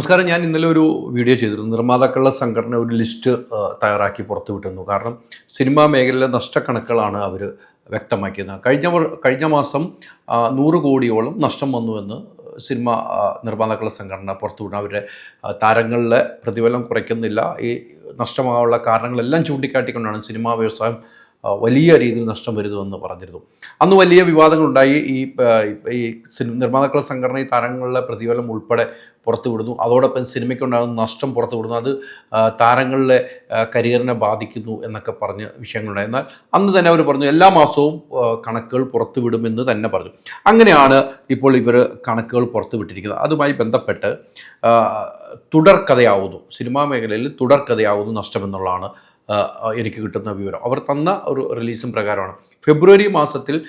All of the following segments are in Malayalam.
നമസ്കാരം. ഞാൻ ഇന്നലെ ഒരു വീഡിയോ ചെയ്തിരുന്നു. നിർമ്മാതാക്കളുടെ സംഘടന ഒരു ലിസ്റ്റ് തയ്യാറാക്കി പുറത്തുവിട്ടിരുന്നു കാരണം സിനിമാ മേഖലയിലെ നഷ്ടക്കണക്കുകളാണ് അവർ വ്യക്തമാക്കിയത്. കഴിഞ്ഞ കഴിഞ്ഞ മാസം നൂറ് കോടിയോളം നഷ്ടം വന്നു എന്ന് സിനിമ നിർമ്മാതാക്കളുടെ സംഘടന പുറത്തുവിടുന്നു അവരുടെ താരങ്ങളിലെ പ്രതിഫലം കുറയ്ക്കുന്നില്ല. ഈ നഷ്ടമാകാനുള്ള കാരണങ്ങളെല്ലാം ചൂണ്ടിക്കാട്ടിക്കൊണ്ടാണ് സിനിമാ വ്യവസായം വലിയ രീതിയിൽ നഷ്ടം വരുന്നുവെന്ന് പറഞ്ഞിരുന്നു. അന്ന് വലിയ വിവാദങ്ങളുണ്ടായി. ഈ ഈ സിനിമ നിർമ്മാതാക്കളുടെ സംഘടന ഈ താരങ്ങളുടെ പ്രതിഫലം ഉൾപ്പെടെ പുറത്തുവിടുന്നു. അതോടൊപ്പം സിനിമയ്ക്കുണ്ടാകുന്ന നഷ്ടം പുറത്തുവിടുന്നു. അത് താരങ്ങളുടെ കരിയറിനെ ബാധിക്കുന്നു എന്നൊക്കെ പറഞ്ഞ് വിഷയങ്ങളുണ്ടായി. എന്നാൽ അന്ന് തന്നെ അവർ പറഞ്ഞു എല്ലാ മാസവും കണക്കുകൾ പുറത്തുവിടുമെന്ന് തന്നെ പറഞ്ഞു. അങ്ങനെയാണ് ഇപ്പോൾ ഇവർ കണക്കുകൾ പുറത്തുവിട്ടിരിക്കുന്നത്. അതുമായി ബന്ധപ്പെട്ട് തുടർ തുടർക്കഥയാവുന്നു. സിനിമാ മേഖലയിൽ തുടർക്കഥയാവുന്നു നഷ്ടമെന്നുള്ളതാണ് എനിക്ക് കിട്ടുന്ന വിവരം. അവർ തന്ന ഒരു റിലീസും പ്രകാരമാണ്. ഫെബ്രുവരി മാസത്തിൽ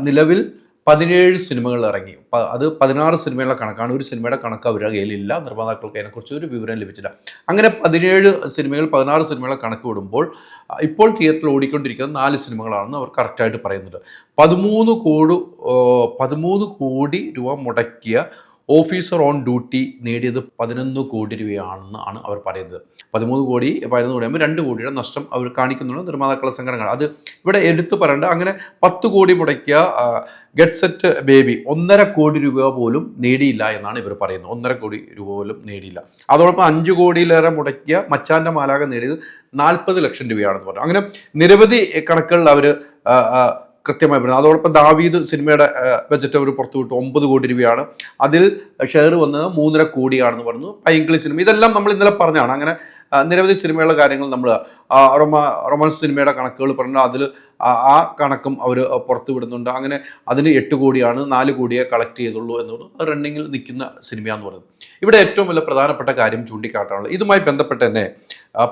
നിലവിൽ പതിനേഴ് സിനിമകൾ ഇറങ്ങി. അത് പതിനാറ് സിനിമകളുടെ കണക്കാണ്. ഒരു സിനിമയുടെ കണക്ക് അവരുടെ കയ്യിലില്ല. നിർമ്മാതാക്കൾക്ക് അതിനെക്കുറിച്ച് ഒരു വിവരം ലഭിച്ചില്ല. അങ്ങനെ പതിനേഴ് സിനിമകൾ പതിനാറ് സിനിമകളെ കണക്ക് വിടുമ്പോൾ ഇപ്പോൾ തിയേറ്ററിൽ ഓടിക്കൊണ്ടിരിക്കുന്ന നാല് സിനിമകളാണെന്ന് അവർ കറക്റ്റായിട്ട് പറയുന്നുണ്ട്. പതിമൂന്ന് കോടി പതിമൂന്ന് കോടി രൂപ മുടക്കിയ ഓഫീസർ ഓൺ ഡ്യൂട്ടി നേടിയത് പതിനൊന്ന് കോടി രൂപയാണെന്ന് ആണ് അവർ പറയുന്നത്. പതിമൂന്ന് കോടി പതിനൊന്ന് കോടി ആകുമ്പോൾ രണ്ട് കോടിയുടെ നഷ്ടം അവർ കാണിക്കുന്നുണ്ട് നിർമ്മാതാക്കളുടെ സംഘടനകൾ. അത് ഇവിടെ എടുത്തു പറയേണ്ട അങ്ങനെ പത്ത് കോടി മുടക്കിയ ഗെറ്റ് സെറ്റ് ബേബി ഒന്നര കോടി രൂപ പോലും നേടിയില്ല എന്നാണ് ഇവർ പറയുന്നത്. ഒന്നര കോടി രൂപ പോലും നേടിയില്ല. അതോടൊപ്പം അഞ്ച് കോടിയിലേറെ മുടക്കിയ മച്ചാന്റെ മാലാക നേടിയത് നാൽപ്പത് ലക്ഷം രൂപയാണെന്ന് പറഞ്ഞു. അങ്ങനെ നിരവധി കണക്കുകളിൽ അവർ കൃത്യമായി വരുന്നത് അതോടൊപ്പം ദാവീദ് സിനിമയുടെ ബജറ്റ് അവർ പുറത്തുവിട്ടു ഒമ്പത് കോടി രൂപയാണ്. അതിൽ ഷെയർ വന്നത് മൂന്നര കോടിയാണെന്ന് പറഞ്ഞു. പൈങ്കിളി സിനിമ. ഇതെല്ലാം നമ്മൾ ഇന്നലെ പറഞ്ഞാണ് അങ്ങനെ നിരവധി സിനിമകളുടെ കാര്യങ്ങൾ നമ്മൾ റൊമാ റൊമാൻസ് സിനിമയുടെ കണക്കുകൾ പറഞ്ഞു അതിൽ ആ കണക്കും അവർ പുറത്തു വിടുന്നുണ്ട്. അങ്ങനെ അതിന് എട്ട് കോടിയാണ് നാല് കോടിയെ കളക്ട് ചെയ്തുള്ളൂ എന്നുള്ളത് റണ്ണിങ്ങിൽ നിൽക്കുന്ന സിനിമയാന്ന് പറയുന്നത്. ഇവിടെ ഏറ്റവും വലിയ പ്രധാനപ്പെട്ട കാര്യം ചൂണ്ടിക്കാട്ടാനുള്ളത്. ഇതുമായി ബന്ധപ്പെട്ട് തന്നെ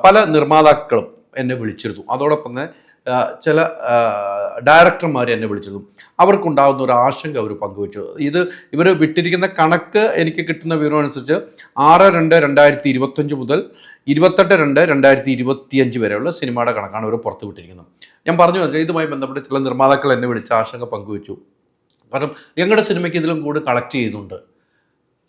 പല നിർമ്മാതാക്കളും എന്നെ വിളിച്ചിരുന്നു. അതോടൊപ്പം തന്നെ ചില ഡയറക്ടർമാർ എന്നെ വിളിച്ചതും അവർക്കുണ്ടാകുന്ന ഒരു ആശങ്ക അവർ പങ്കുവച്ചു. ഇത് ഇവർ വിട്ടിരിക്കുന്ന കണക്ക് എനിക്ക് കിട്ടുന്ന വിവരം അനുസരിച്ച് ആറ് രണ്ട് രണ്ടായിരത്തി ഇരുപത്തഞ്ച് മുതൽ ഇരുപത്തെട്ട് രണ്ട് രണ്ടായിരത്തി ഇരുപത്തിയഞ്ച് വരെയുള്ള സിനിമയുടെ കണക്കാണ് ഇവർ പുറത്തു വിട്ടിരിക്കുന്നത്. ഞാൻ പറഞ്ഞു വെച്ചാൽ ഇതുമായി ബന്ധപ്പെട്ട് ചില നിർമ്മാതാക്കൾ എന്നെ വിളിച്ച ആശങ്ക പങ്കുവച്ചു. കാരണം ഞങ്ങളുടെ സിനിമയ്ക്ക് ഇതിലും കൂടി കളക്ട് ചെയ്യുന്നുണ്ട്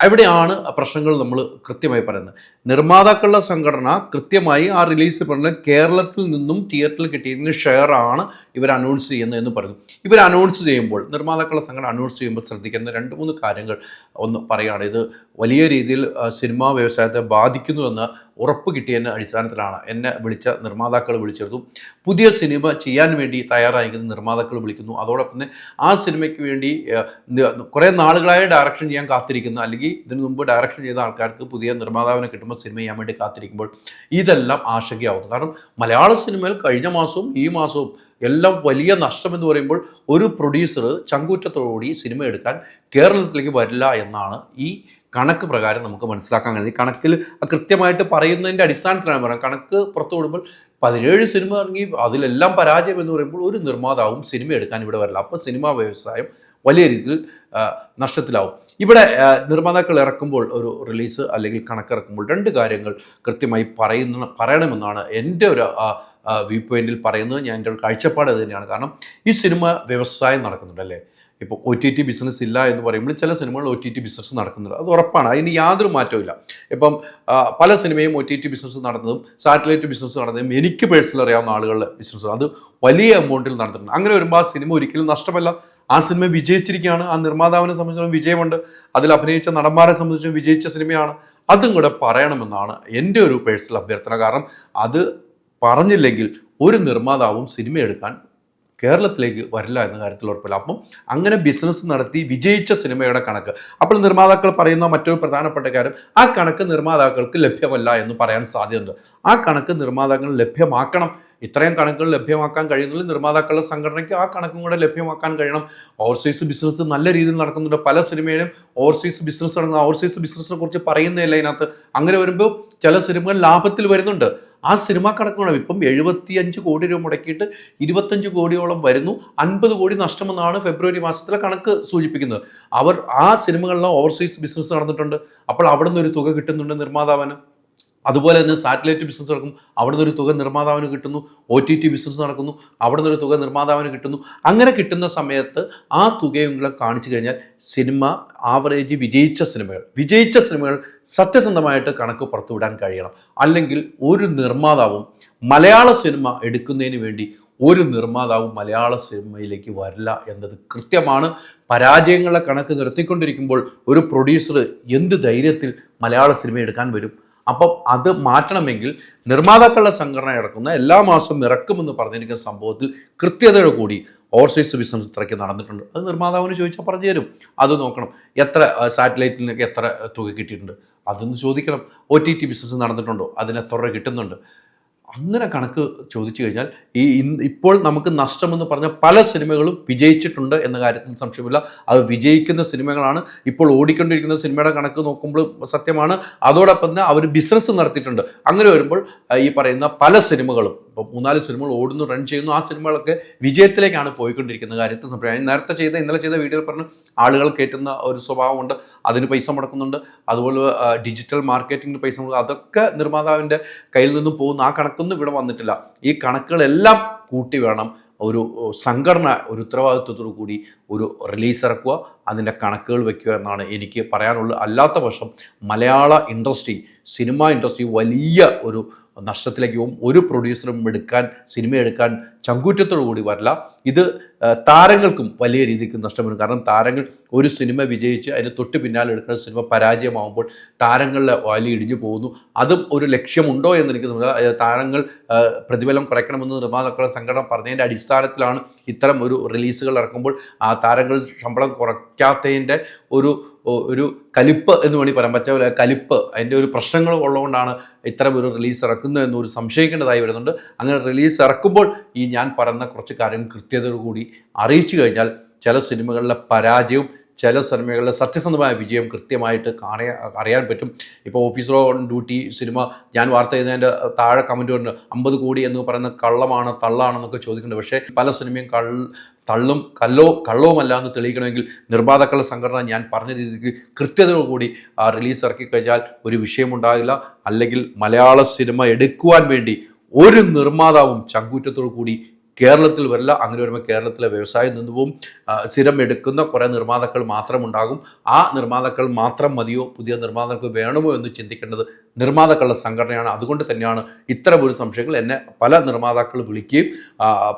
അവിടെയാണ് പ്രശ്നങ്ങൾ നമ്മൾ കൃത്യമായി പറയുന്നത്. നിർമ്മാതാക്കളുടെ സംഘടന കൃത്യമായി ആ റിലീസ് പറഞ്ഞ കേരളത്തിൽ നിന്നും തിയേറ്ററിൽ കിട്ടിയതിന് ഷെയർ ആണ് ഇവർ അനൗൺസ് ചെയ്യുന്നത് എന്ന് പറഞ്ഞു. ഇവർ അനൗൺസ് ചെയ്യുമ്പോൾ നിർമ്മാതാക്കളുടെ സംഘടന അനൗൺസ് ചെയ്യുമ്പോൾ ശ്രദ്ധിക്കുന്ന രണ്ട് മൂന്ന് കാര്യങ്ങൾ ഒന്ന് പറയുകയാണ്. ഇത് വലിയ രീതിയിൽ സിനിമാ വ്യവസായത്തെ ബാധിക്കുന്നുവെന്ന് ഉറപ്പ് കിട്ടിയതിന്റെ അടിസ്ഥാനത്തിലാണ് എന്നെ വിളിച്ച നിർമ്മാതാക്കൾ വിളിച്ചിരുന്നു. പുതിയ സിനിമ ചെയ്യാൻ വേണ്ടി തയ്യാറായിരിക്കുന്ന നിർമ്മാതാക്കൾ വിളിക്കുന്നു. അതോടൊപ്പം തന്നെ ആ സിനിമയ്ക്ക് വേണ്ടി കുറേ നാളുകളായി ഡയറക്ഷൻ ചെയ്യാൻ കാത്തിരിക്കുന്ന. അല്ലെങ്കിൽ ഇതിനു മുമ്പ് ഡയറക്ഷൻ ചെയ്ത ആൾക്കാർക്ക് പുതിയ നിർമ്മാതാവിനെ കിട്ടുമ്പോൾ സിനിമ ചെയ്യാൻ വേണ്ടി കാത്തിരിക്കുമ്പോൾ ഇതെല്ലാം ആശങ്കയാവുന്നു. കാരണം മലയാള സിനിമയിൽ കഴിഞ്ഞ മാസവും ഈ മാസവും എല്ലാം വലിയ നഷ്ടം എന്ന് പറയുമ്പോൾ ഒരു പ്രൊഡ്യൂസർ ചങ്കൂറ്റത്തോടുകൂടി സിനിമ എടുക്കാൻ കേരളത്തിലേക്ക് വരില്ല എന്നാണ് ഈ കണക്ക് പ്രകാരം നമുക്ക് മനസ്സിലാക്കാൻ കഴിയും കണക്കിൽ കൃത്യമായിട്ട് പറയുന്നതിന്റെ അടിസ്ഥാനത്തിലാണ് പറയുന്നത്. കണക്ക് പുറത്തു വിടുമ്പോൾ പതിനേഴ് സിനിമ ഇറങ്ങി അതിലെല്ലാം പരാജയം എന്ന് പറയുമ്പോൾ ഒരു നിർമ്മാതാവും സിനിമ എടുക്കാൻ ഇവിടെ വരില്ല. അപ്പോൾ സിനിമാ വ്യവസായം വലിയ രീതിയിൽ നഷ്ടത്തിലാവും. ഇവിടെ നിർമ്മാതാക്കൾ ഇറക്കുമ്പോൾ ഒരു റിലീസ് അല്ലെങ്കിൽ കണക്കിറക്കുമ്പോൾ രണ്ട് കാര്യങ്ങൾ കൃത്യമായി പറയുന്ന പറയണമെന്നാണ് എന്റെ ഒരു വ്യൂ പോയിന്റിൽ പറയുന്നത്. ഞാൻ എന്റെ ഒരു കാഴ്ചപ്പാട് തന്നെയാണ്. കാരണം ഈ സിനിമ വ്യവസായം നടക്കുന്നുണ്ട് അല്ലേ? ഇപ്പോൾ ഒ ടി ടി ബിസിനസ് ഇല്ല എന്ന് പറയുമ്പോൾ ചില സിനിമകൾ ഒ ടി ടി ബിസിനസ് നടക്കുന്നുണ്ട്. അത് ഉറപ്പാണ്. അതിന് യാതൊരു മാറ്റവും ഇല്ല. ഇപ്പം പല സിനിമയും ഒ ടി ടി ബിസിനസ് നടന്നതും സാറ്റലൈറ്റ് ബിസിനസ് നടന്നതും എനിക്ക് പേഴ്സണൽ അറിയാവുന്ന ആളുകളുടെ ബിസിനസ് അത് വലിയ എമൗണ്ടിൽ നടന്നിട്ടുണ്ട്. അങ്ങനെ വരുമ്പോൾ ആ സിനിമ ഒരിക്കലും നഷ്ടമല്ല. ആ സിനിമ വിജയിച്ചിരിക്കുകയാണ്. ആ നിർമ്മാതാവിനെ സംബന്ധിച്ചിടത്തോളം വിജയമുണ്ട്. അതിൽ അഭിനയിച്ച നടന്മാരെ സംബന്ധിച്ചും വിജയിച്ച സിനിമയാണ്. അതും കൂടെ പറയണമെന്നാണ് എന്റെ ഒരു പേഴ്സണൽ അഭ്യർത്ഥന. കാരണം അത് പറഞ്ഞില്ലെങ്കിൽ ഒരു നിർമ്മാതാവും സിനിമ എടുക്കാൻ കേരളത്തിലേക്ക് വരില്ല എന്ന കാര്യത്തിൽ ഉറപ്പില്ല. അപ്പം അങ്ങനെ ബിസിനസ് നടത്തി വിജയിച്ച സിനിമയുടെ കണക്ക്. അപ്പോൾ നിർമ്മാതാക്കൾ പറയുന്ന മറ്റൊരു പ്രധാനപ്പെട്ട കാര്യം ആ കണക്ക് നിർമ്മാതാക്കൾക്ക് ലഭ്യമല്ല എന്ന് പറയാൻ സാധ്യതയുണ്ട്. ആ കണക്ക് നിർമ്മാതാക്കൾ ലഭ്യമാക്കണം. ഇത്രയും കണക്കുകൾ ലഭ്യമാക്കാൻ കഴിയുന്നില്ല നിർമ്മാതാക്കളുടെ സംഘടനയ്ക്ക് ആ കണക്കും കൂടെ ലഭ്യമാക്കാൻ കഴിയണം. ഓവർസീസ് ബിസിനസ് നല്ല രീതിയിൽ നടക്കുന്നുണ്ട്. പല സിനിമയിലും ഓവർസീസ് ബിസിനസ് നടക്കുന്ന. ഓവർസീസ് ബിസിനസിനെ കുറിച്ച് പറയുന്നില്ല ഇതിനകത്ത്. അങ്ങനെ വരുമ്പോൾ ചില സിനിമകൾ ലാഭത്തിൽ വരുന്നുണ്ട്. ആ സിനിമ കണക്കുകൾ ഇപ്പം എഴുപത്തിയഞ്ച് കോടി രൂപ മുടക്കിയിട്ട് ഇരുപത്തഞ്ച് കോടിയോളം വരുന്നു. അൻപത് കോടി നഷ്ടമെന്നാണ് ഫെബ്രുവരി മാസത്തിലെ കണക്ക് സൂചിപ്പിക്കുന്നത്. അവർ ആ സിനിമകളിലെ ഓവർസീസ് ബിസിനസ് നടന്നിട്ടുണ്ട്. അപ്പോൾ അവിടെ നിന്ന് ഒരു തുക കിട്ടുന്നുണ്ട് നിർമ്മാതാവിന്. അതുപോലെ തന്നെ സാറ്റലൈറ്റ് ബിസിനസ് നടക്കും അവിടെ നിന്നൊരു തുക നിർമ്മാതാവിന് കിട്ടുന്നു. ഒ ടി ടി ബിസിനസ് നടക്കുന്നു. അവിടെ നിന്നൊരു തുക നിർമ്മാതാവിന് കിട്ടുന്നു. അങ്ങനെ കിട്ടുന്ന സമയത്ത് ആ തുകയെങ്കിലും കാണിച്ചു കഴിഞ്ഞാൽ സിനിമ ആവറേജ് വിജയിച്ച സിനിമകൾ വിജയിച്ച സിനിമകൾ സത്യസന്ധമായിട്ട് കണക്ക് പുറത്തുവിടാൻ കഴിയണം. അല്ലെങ്കിൽ ഒരു നിർമ്മാതാവും മലയാള സിനിമ എടുക്കുന്നതിന് വേണ്ടി ഒരു നിർമ്മാതാവും മലയാള സിനിമയിലേക്ക് വരില്ല എന്നത് കൃത്യമാണ്. പരാജയങ്ങളുടെ കണക്ക് നിർത്തിക്കൊണ്ടിരിക്കുമ്പോൾ ഒരു പ്രൊഡ്യൂസർ എന്ത് ധൈര്യത്തിൽ മലയാള സിനിമ എടുക്കാൻ വരും? അപ്പം അത് മാറ്റണമെങ്കിൽ നിർമ്മാതാക്കളുടെ സംഘടന ഇറക്കുന്ന എല്ലാ മാസവും ഇറക്കുമെന്ന് പറഞ്ഞിരിക്കുന്ന സംഭവത്തിൽ കൃത്യതയോട് കൂടി ഓവർസീസ് ബിസിനസ് ഇത്രയ്ക്ക് നടന്നിട്ടുണ്ട്. അത് നിർമ്മാതാവിന് ചോദിച്ചാൽ പറഞ്ഞു തരും. അത് നോക്കണം. എത്ര സാറ്റലൈറ്റിൽ സാറ്റലൈറ്റിനൊക്കെ എത്ര തുക കിട്ടിയിട്ടുണ്ട്? അതൊന്ന് ചോദിക്കണം. ഒ ടി ടി ബിസിനസ് നടന്നിട്ടുണ്ടോ? അതിന് എത്ര കിട്ടുന്നുണ്ട്? അങ്ങനെ കണക്ക് ചോദിച്ചു കഴിഞ്ഞാൽ ഈ ഇപ്പോൾ നമുക്ക് നഷ്ടമെന്ന് പറഞ്ഞ പല സിനിമകളും വിജയിച്ചിട്ടുണ്ട് എന്ന കാര്യത്തിൽ സംശയമില്ല. അത് വിജയിക്കുന്ന സിനിമകളാണ്. ഇപ്പോൾ ഓടിക്കൊണ്ടിരിക്കുന്ന സിനിമയുടെ കണക്ക് നോക്കുമ്പോൾ സത്യമാണ്. അതോടൊപ്പം തന്നെ അവർ ബിസിനസ് നടത്തിയിട്ടുണ്ട്. അങ്ങനെ വരുമ്പോൾ ഈ പറയുന്ന പല സിനിമകളും ഇപ്പോൾ മൂന്നാൽ സിനിമകൾ ഓടുന്നു റൺ ചെയ്യുന്നു. ആ സിനിമകളൊക്കെ വിജയത്തിലേക്കാണ് പോയിക്കൊണ്ടിരിക്കുന്ന കാര്യത്തിൽ സംശയം നേരത്തെ ചെയ്ത ഇന്നലെ ചെയ്ത വീഡിയോയിൽ പറഞ്ഞു ആളുകൾ കയറ്റുന്ന ഒരു സ്വഭാവമുണ്ട്. അതിന് പൈസ മുടക്കുന്നുണ്ട്. അതുപോലെ ഡിജിറ്റൽ മാർക്കറ്റിങ്ങിന് പൈസ മുടക്കുക അതൊക്കെ നിർമ്മാതാവിന്റെ കയ്യിൽ നിന്നും പോകുന്ന. ആ കണക്കൊന്നും ഇവിടെ വന്നിട്ടില്ല. ഈ കണക്കുകളെല്ലാം കൂട്ടി വേണം ഒരു സംഘടന ഒരു ഉത്തരവാദിത്വത്തോടു കൂടി ഒരു റിലീസ് ഇറക്കുക അതിന്റെ കണക്കുകൾ വെക്കുക എന്നാണ് എനിക്ക് പറയാനുള്ളത്. അല്ലാത്ത പക്ഷം മലയാള ഇൻഡസ്ട്രി സിനിമ ഇൻഡസ്ട്രി വലിയ ഒരു നഷ്ടത്തിലേക്ക് പോകും. ഒരു പ്രൊഡ്യൂസറും എടുക്കാൻ സിനിമ എടുക്കാൻ ചങ്കൂറ്റത്തോടു കൂടി വരില്ല. ഇത് താരങ്ങൾക്കും വലിയ രീതിക്ക് നഷ്ടം വരും. കാരണം താരങ്ങൾ ഒരു സിനിമ വിജയിച്ച് അതിന് തൊട്ട് പിന്നാലെ എടുക്കുന്ന സിനിമ പരാജയമാകുമ്പോൾ താരങ്ങളുടെ വലിയ ഇടിഞ്ഞു പോകുന്നു. അതും ഒരു ലക്ഷ്യമുണ്ടോ എന്ന് എനിക്ക്. താരങ്ങൾ പ്രതിഫലം കുറയ്ക്കണമെന്ന് നിർമ്മാതാക്കളുടെ സംഘടന പറഞ്ഞതിന്റെ അടിസ്ഥാനത്തിലാണ് ഇത്തരം ഒരു റിലീസുകൾ ഇറക്കുമ്പോൾ ആ താരങ്ങൾ ശമ്പളം കുറയ്ക്കാത്തതിന്റെ ഒരു ഒരു കലിപ്പ് എന്ന് വേണമെങ്കിൽ പറയാൻ പറ്റാവില്ല കലിപ്പ് അതിന്റെ ഒരു പ്രശ്നങ്ങൾ ഉള്ളതുകൊണ്ടാണ് ഇത്തരം ഒരു റിലീസ് ഇറക്കുന്നത് എന്നൊരു സംശയിക്കേണ്ടതായി വരുന്നുണ്ട്. അങ്ങനെ റിലീസ് ഇറക്കുമ്പോൾ ഈ ഞാൻ പറയുന്ന കുറച്ച് കാര്യങ്ങൾ കൃത്യതയോടുകൂടി അറിയിച്ചു കഴിഞ്ഞാൽ ചില സിനിമകളിലെ പരാജയവും ചില സിനിമകളിലെ സത്യസന്ധമായ വിജയം കൃത്യമായിട്ട് കാണാൻ അറിയാൻ പറ്റും. ഇപ്പോൾ ഓഫീസർ ഓൺ ഡ്യൂട്ടി സിനിമ ഞാൻ വാർത്ത ചെയ്യുന്നതിന്റെ താഴെ കമന്റ് പറഞ്ഞു അമ്പത് കോടി എന്ന് പറയുന്ന കള്ളമാണ് തള്ളാണെന്നൊക്കെ ചോദിക്കുന്നുണ്ട്. പക്ഷേ പല സിനിമയും കള്ള തള്ളും കല്ലോ കള്ളവുമല്ല എന്ന് തെളിയിക്കണമെങ്കിൽ നിർമ്മാതാക്കളുടെ സംഘടന ഞാൻ പറഞ്ഞ രീതിക്ക് കൃത്യതയോടുകൂടി ആ റിലീസ് ഇറക്കി കഴിഞ്ഞാൽ ഒരു വിഷയമുണ്ടാകില്ല. അല്ലെങ്കിൽ മലയാള സിനിമ എടുക്കുവാൻ വേണ്ടി ഒരു നിർമ്മാതാവും ചങ്കൂറ്റത്തോടു കൂടി കേരളത്തിൽ വരില്ല. അങ്ങനെ വരുമ്പോൾ കേരളത്തിലെ വ്യവസായം നിന്ന് പോകും ആ, സ്ഥിരം എടുക്കുന്ന കുറേ നിർമ്മാതാക്കൾ മാത്രം ഉണ്ടാകും. ആ നിർമ്മാതാക്കൾ മാത്രം മതിയോ? പുതിയ നിർമ്മാതാക്കൾ വേണമോ എന്ന് ചിന്തിക്കേണ്ടത് നിർമ്മാതാക്കളുടെ സംഘടനയാണ്. അതുകൊണ്ട് തന്നെയാണ് ഇത്തരം ഒരു സംശയങ്ങൾ എന്നെ പല നിർമ്മാതാക്കൾ വിളിക്കുകയും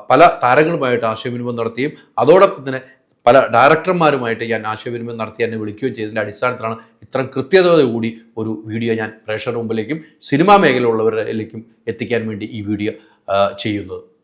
പല താരങ്ങളുമായിട്ട് ആശയവിനിമയം നടത്തുകയും അതോടൊപ്പം തന്നെ പല ഡയറക്ടർമാരുമായിട്ട് ഞാൻ ആശയവിനിമയം നടത്തി എന്നെ വിളിക്കുകയും ചെയ്തതിന്റെ അടിസ്ഥാനത്തിലാണ് ഇത്രയും കൃത്യതയോടുകൂടി ഒരു വീഡിയോ ഞാൻ പ്രേക്ഷകരുടെ മുമ്പിലേക്കും സിനിമാ മേഖലയിലുള്ളവരിലേക്കും എത്തിക്കാൻ വേണ്ടി ഈ വീഡിയോ ചെയ്യുന്നത്.